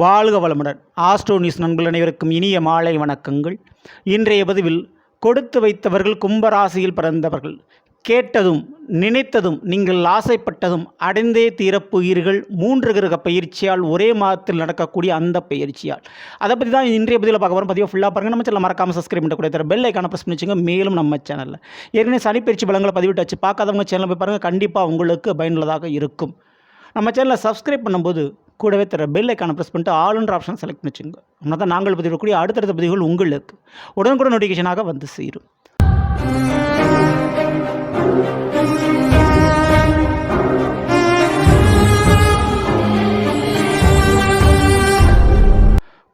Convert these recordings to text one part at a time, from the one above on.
வாழ்க வளமுடன். Astro news நண்பர்கள் அனைவருக்கும் இனிய மாலை வணக்கங்கள். இன்றைய பதிவில் கொடுத்து வைத்தவர்கள் கும்பராசியில் பிறந்தவர்கள். கேட்டதும் நினைத்ததும் நீங்கள் ஆசைப்பட்டதும் அடைந்தே தீரப்போகிறீர்கள். மூன்று கிரக பயிற்சியால் ஒரே மாதத்தில் நடக்கக்கூடிய அந்த பயிற்சியால். அதை பற்றி தான் இன்றைய பதிவில் பார்க்க போகிறோம் பதிவாக ஃபுல்லாக பாருங்கள் நம்ம சேனல் மறக்காமல் சப்ஸ்கிரைப் பண்ணக்கூடிய தர பெல் ஐக்கான ப்ரெஸ் பண்ணி வச்சுங்க. மேலும் நம்ம சேனலில். ஏற்கனவே சனிப்பயிற்சி பலங்களை பதிவிட்டாச்சு. பார்க்காதவங்க சேனலில் போய் பாருங்கள் கண்டிப்பாக உங்களுக்கு பயனுள்ளதாக இருக்கும். நம்ம சேனலை சப்ஸ்கிரைப் பண்ணும்போது கூடவே தர பெல் ஐக்கான ப்ரெஸ் பண்ணிட்டு ஆளுன்ற ஆப்ஷன் செலக்ட் பண்ணி வச்சுங்க அப்படின்னா தான் நாங்கள் பதிவிடக்கூடிய அடுத்தடுத்த பதிவுகள் உங்களுக்கு உடனுக்குடன் நோட்டிஃபிகேஷனாக வந்து சேரும்.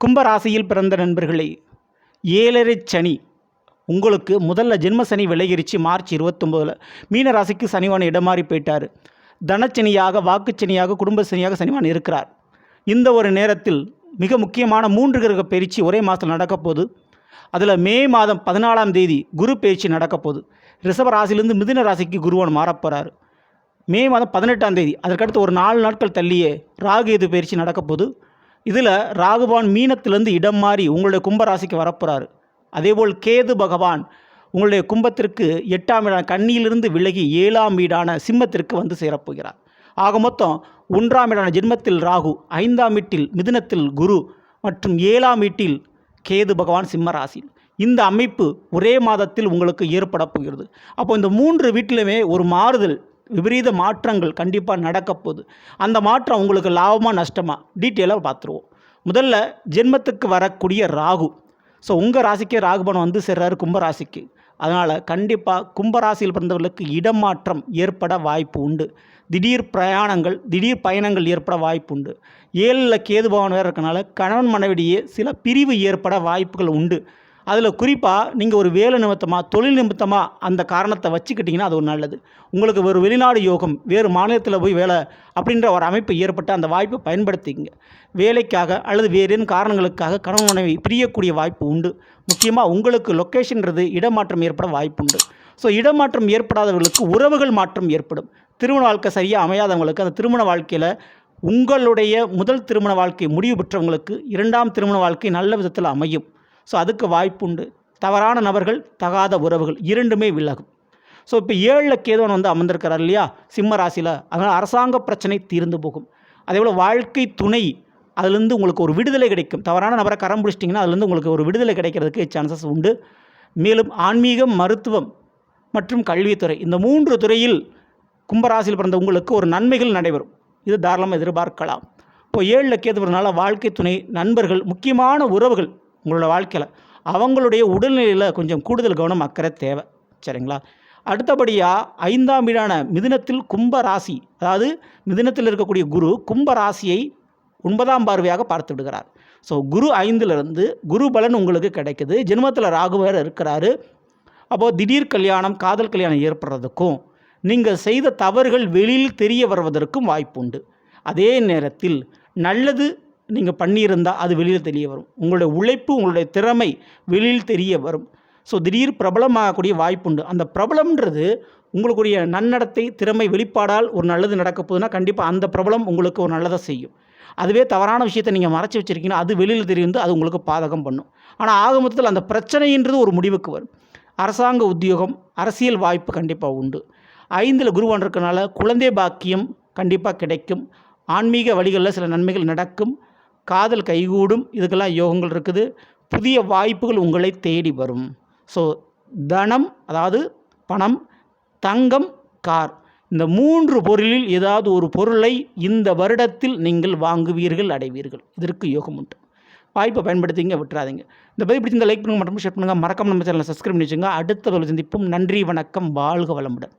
கும்பராசியில் பிறந்த நண்பர்களே ஏழரை சனி உங்களுக்கு முதல்ல ஜென்ம சனி விலகிருச்சு மார்ச் இருபத்தொம்போதில். மீன ராசிக்கு சனிவான் இடமாறி போயிட்டார். தனச்சனியாக வாக்குச்சனியாக குடும்ப சனியாக சனிவான் இருக்கிறார். இந்த ஒரு நேரத்தில் மிக முக்கியமான மூன்று கிரக பயிற்சி ஒரே மாதத்தில் நடக்கப்போகுது அதில் மே மாதம் பதினாலாம் தேதி குரு பயிற்சி நடக்கப்போகுது ரிஷப ராசிலிருந்து மிதுன ராசிக்கு குருவான் மாறப்போகிறார் மே மாதம் பதினெட்டாம் தேதி அதற்கடுத்து ஒரு நாலு நாட்கள் தள்ளியே ராகு எது பயிற்சி நடக்கப்போகுது இதில் ராகுபான் மீனத்திலேருந்து இடம் மாறி உங்களுடைய கும்பராசிக்கு வரப்போகிறாரு அதேபோல் கேது பகவான் உங்களுடைய கும்பத்திற்கு எட்டாம் வீடான கண்ணியிலிருந்து விலகி ஏழாம் வீடான சிம்மத்திற்கு வந்து சேரப்போகிறார் ஆக மொத்தம் ஒன்றாம் வீடான ஜென்மத்தில் ராகு ஐந்தாம் வீட்டில் மிதுனத்தில் குரு மற்றும் ஏழாம் வீட்டில் கேது பகவான் சிம்மராசி இந்த அமைப்பு ஒரே மாதத்தில் உங்களுக்கு ஏற்பட போகிறது. அப்போ இந்த மூன்று வீட்டிலுமே ஒரு மாறுதல் விபரீத மாற்றங்கள் கண்டிப்பாக நடக்க போகுது. அந்த மாற்றம் உங்களுக்கு லாபமாக நஷ்டமாக டீட்டெயிலாக பார்த்துருவோம் முதல்ல ஜென்மத்துக்கு வரக்கூடிய ராகு. ஸோ உங்கள் ராசிக்கே ராகுபவன் வந்து சேர்றாரு கும்பராசிக்கு அதனால் கண்டிப்பாக கும்பராசியில் பிறந்தவர்களுக்கு இடமாற்றம் ஏற்பட வாய்ப்பு உண்டு. திடீர் பிரயாணங்கள் திடீர் பயணங்கள் ஏற்பட வாய்ப்பு உண்டு. ஏழில் கேது பவன் வேறு இருக்கனால கணவன் மனைவிடையே சில பிரிவு ஏற்பட வாய்ப்புகள் உண்டு. அதில் குறிப்பாக நீங்கள் ஒரு வேலை நிமித்தமாக தொழில் நிமித்தமாக அந்த காரணத்தை வச்சுக்கிட்டிங்கன்னா அது ஒரு நல்லது. உங்களுக்கு ஒரு வெளிநாடு யோகம் வேறு மாநிலத்தில் போய் வேலை அப்படின்ற ஒரு அமைப்பு ஏற்பட்டு அந்த வாய்ப்பை பயன்படுத்திங்க வேலைக்காக அல்லது வேறு காரணங்களுக்காக கணவன் மனைவி பிரியக்கூடிய வாய்ப்பு உண்டு. முக்கியமாக உங்களுக்கு லொக்கேஷன்றது இடமாற்றம் ஏற்பட வாய்ப்பு உண்டு ஸோ இடமாற்றம் ஏற்படாதவர்களுக்கு உறவுகள் மாற்றம் ஏற்படும். திருமண வாழ்க்கை சரியாக அமையாதவங்களுக்கு அந்த திருமண வாழ்க்கையில் உங்களுடைய முதல் திருமண வாழ்க்கை முடிவு பெற்றவங்களுக்கு இரண்டாம் திருமண வாழ்க்கை நல்ல விதத்தில் அமையும். ஸோ அதுக்கு வாய்ப்புண்டு. தவறான நபர்கள் தகாத உறவுகள் இரண்டுமே விலகும். ஸோ இப்போ ஏழில் கேதவன் வந்து அமர்ந்திருக்கிறார் இல்லையா? சிம்ம ராசியில். அதனால் அரசாங்க பிரச்சனை தீர்ந்து போகும். அதே போல் வாழ்க்கை துணை அதுலேருந்து உங்களுக்கு ஒரு விடுதலை கிடைக்கும். தவறான நபரை கரம் பிடிச்சிட்டிங்கன்னா அதுலேருந்து உங்களுக்கு ஒரு விடுதலை கிடைக்கிறதுக்கு சான்சஸ் உண்டு. மேலும் ஆன்மீகம் மருத்துவம் மற்றும் கல்வித்துறை. இந்த மூன்று துறையில் கும்பராசியில் பிறந்த உங்களுக்கு ஒரு நன்மைகள் நடைபெறும். இது தாராளமாக எதிர்பார்க்கலாம். இப்போ ஏழில் கேதுவரனால வாழ்க்கை துணை நண்பர்கள் முக்கியமான உறவுகள் உங்களோட வாழ்க்கையில் அவங்களுடைய உடல்நிலையில் கொஞ்சம் கூடுதல் கவனம் அக்கறை தேவை. சரிங்களா? அடுத்தபடியாக ஐந்தாம் வீடான மிதினத்தில் கும்ப ராசி அதாவது மிதினத்தில் இருக்கக்கூடிய குரு கும்ப ராசியை ஒன்பதாம் பார்வையாக பார்த்து விடுகிறார். ஸோ குரு ஐந்திலிருந்து குரு பலன் உங்களுக்கு கிடைக்குது. ஜென்மத்தில் ராகு வேறு இருக்கிறாரு. அப்போது திடீர் கல்யாணம் காதல் கல்யாணம் ஏற்படுறதுக்கும் நீங்கள் செய்த தவறுகள் வெளியில் தெரிய வருவதற்கும் வாய்ப்புண்டு. அதே நேரத்தில் நல்லது நீங்கள் பண்ணியிருந்தால் அது வெளியில் தெரிய வரும். உங்களுடைய உழைப்பு உங்களுடைய திறமை வெளியில் தெரிய வரும். ஸோ திடீர் பிரபலமாகக்கூடிய வாய்ப்புண்டு. அந்த பிரபலம்ன்றது உங்களுக்குரிய நன்னடத்தை திறமை வெளிப்பாடால் ஒரு நல்லது நடக்க போகுதுன்னா கண்டிப்பாக அந்த பிரபலம் உங்களுக்கு ஒரு நல்லதை செய்யும். அதுவே தவறான விஷயத்தை நீங்கள் மறைச்சி வச்சுருக்கீங்கன்னா அது வெளியில் தெரிந்து அது உங்களுக்கு பாதகம் பண்ணும். ஆனால் ஆக மொத்தத்தில் அந்த பிரச்சனைன்றது ஒரு முடிவுக்கு வரும். அரசாங்க உத்தியோகம் அரசியல் வாய்ப்பு கண்டிப்பாக உண்டு. ஐந்தில் குருவான் இருக்கனால குழந்தை பாக்கியம் கண்டிப்பாக கிடைக்கும். ஆன்மீக வழிகளில் சில நன்மைகள் நடக்கும். காதல் கைகூடும் இதுக்கெல்லாம் யோகங்கள் இருக்குது. புதிய வாய்ப்புகள் உங்களை தேடி வரும். ஸோ தனம் அதாவது பணம் தங்கம் கார். இந்த மூன்று பொருளில் ஏதாவது ஒரு பொருளை இந்த வருடத்தில் நீங்கள் வாங்குவீர்கள் அடைவீர்கள். இதற்கு யோகம் உண்டு. வாய்ப்பை பயன்படுத்திங்க விட்டுறாதீங்க. இந்த பதிவு பிடிச்சிருந்த லைக் பண்ணுங்கள் மற்றும் ஷேர் பண்ணுங்கள் மறக்காம நம்ம சேனலை சப்ஸ்கிரைப் பண்ணி வச்சுங்க அடுத்த ஒரு சந்திப்பும். நன்றி வணக்கம் வாழ்க வளமுடன்.